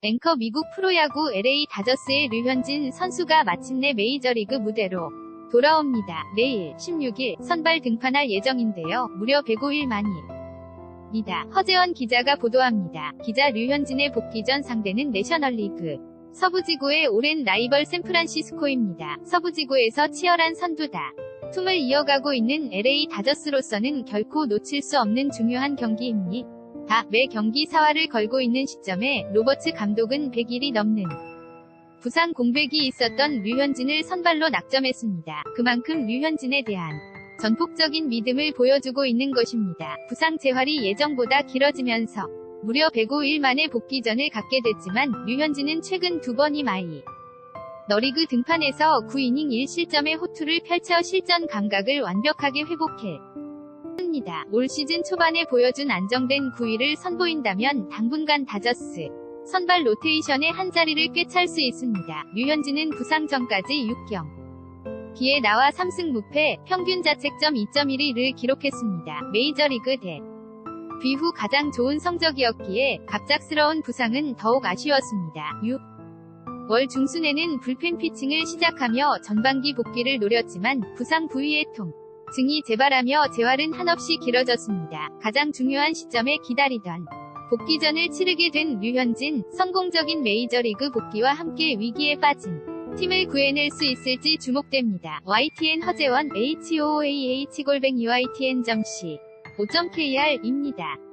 앵커 미국 프로야구 LA 다저스의 류현진 선수가 마침내 메이저리그 무대로 돌아옵니다. 내일 16일 선발 등판할 예정인데요. 무려 105일 만일. 이다. 허재원 기자가 보도합니다. 기자 류현진의 복귀 전 상대는 내셔널리그 서부지구의 오랜 라이벌 샌프란시스코입니다. 서부지구에서 치열한 선두다. 툼을 이어가고 있는 LA 다저스로서는 결코 놓칠 수 없는 중요한 경기입니다. 매 경기 사활을 걸고 있는 시점에 로버츠 감독은 100일이 넘는 부상 공백이 있었던 류현진을 선발로 낙점했습니다. 그만큼 류현진에 대한 전폭적인 믿음을 보여주고 있는 것입니다. 부상 재활이 예정보다 길어지면서 무려 105일 만에 복귀전을 갖게 됐지만 류현진은 최근 두 번이 마이 너리그 등판에서 9이닝 1실점의 호투를 펼쳐 실전 감각을 완벽하게 회복해 습니다. 올 시즌 초반에 보여준 안정된 9위를 선보인다면 당분간 다저스 선발 로테이션의 한 자리를 꿰찰 수 있습니다. 류현진은 부상 전까지 6경 기에 나와 3승 무패, 평균 자책점 2.12를 기록했습니다. 메이저리그 대 비후 가장 좋은 성적이었기에 갑작스러운 부상은 더욱 아쉬웠습니다. 6. 월 중순에는 불펜 피칭을 시작하며 전반기 복귀를 노렸지만 부상 부위의 통 증이 재발하며 재활은 한없이 길어졌습니다. 가장 중요한 시점에 기다리던 복귀전을 치르게 된 류현진, 성공적인 메이저리그 복귀와 함께 위기에 빠진 팀을 구해낼 수 있을지 주목됩니다. YTN 허재원 HOAH 골뱅이 YTN.C 5.KR입니다.